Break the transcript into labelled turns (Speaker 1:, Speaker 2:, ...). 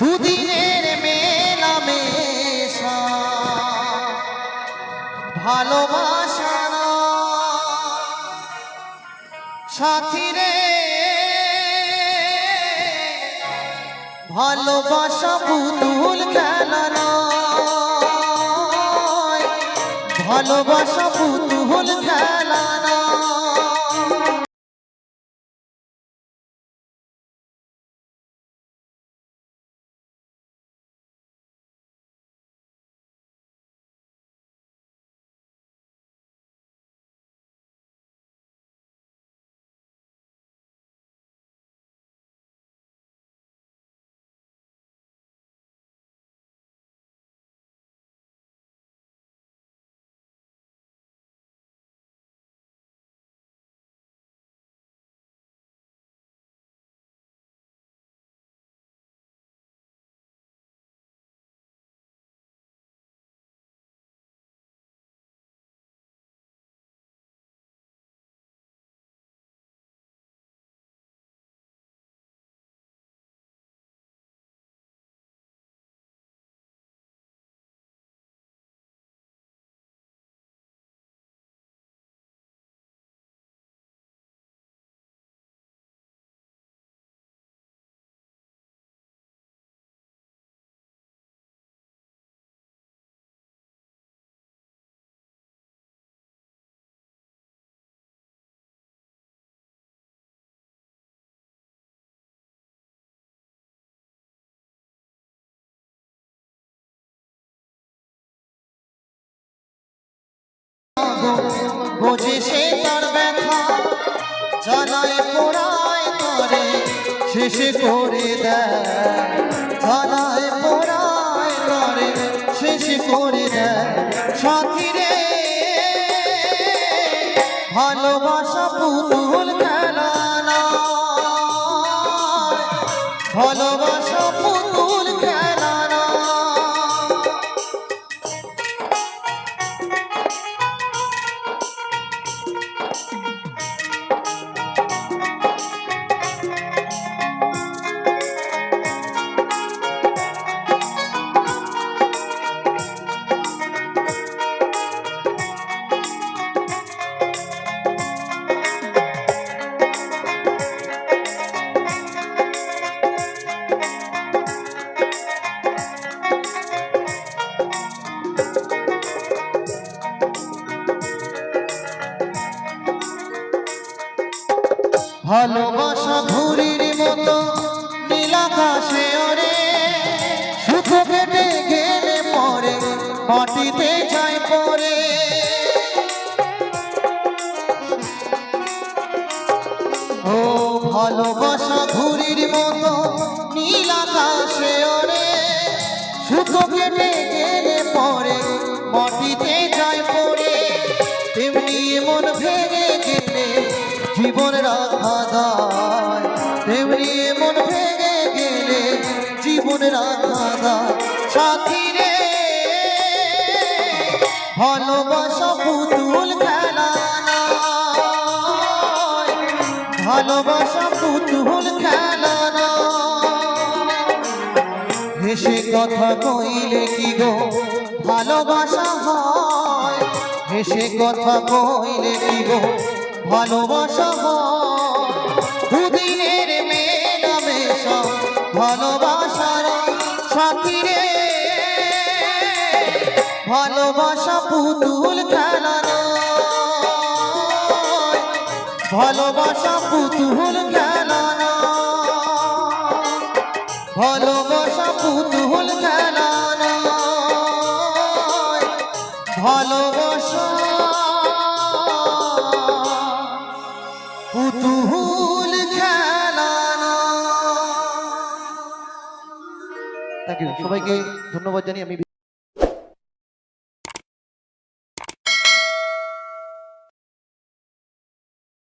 Speaker 1: দুদিনের মেলামেশা। ভালোবাসা না সাথী রে ভালোবাসা পুতুল খেলা ভালোবাসা পুতুল খেলা বোঝে সে তার ব্যথা জানায় পোড়ায় করে শেষে করে দেয়। জানায় পোড়ায় করে শেষে করে দেয়। সাথী রে, ভালোবাসা পুতুল খেলা ভালোবাসা ভালোবাসা ঘুরির মতো নীলাকাশে ওরে সুখ কেটে গেলে পরে মাটিতে যায় পরে ও ভালোবাসা ঘুরির মতো নীলাকাশে ওরে সুখ কেটে গেলে পরে মাটিতে যায় জীবন রাখা সাথী রে ভালোবাসা পুতুল পুতুল হেসে কথা কইলে কি গো? ভালোবাসা হয়। হেসে কথা কইলে কি গো? ভালোবাসা হয়। ভালোবাসা পুতুল খেলা। ভালোবাসা পুতুল খেলা। ভালোবাসা পুতুল খেলা। ভালোবাসা পুতুল খেলা।
Speaker 2: থ্যাংক ইউ সবাইকে ধন্যবাদ জানি আমি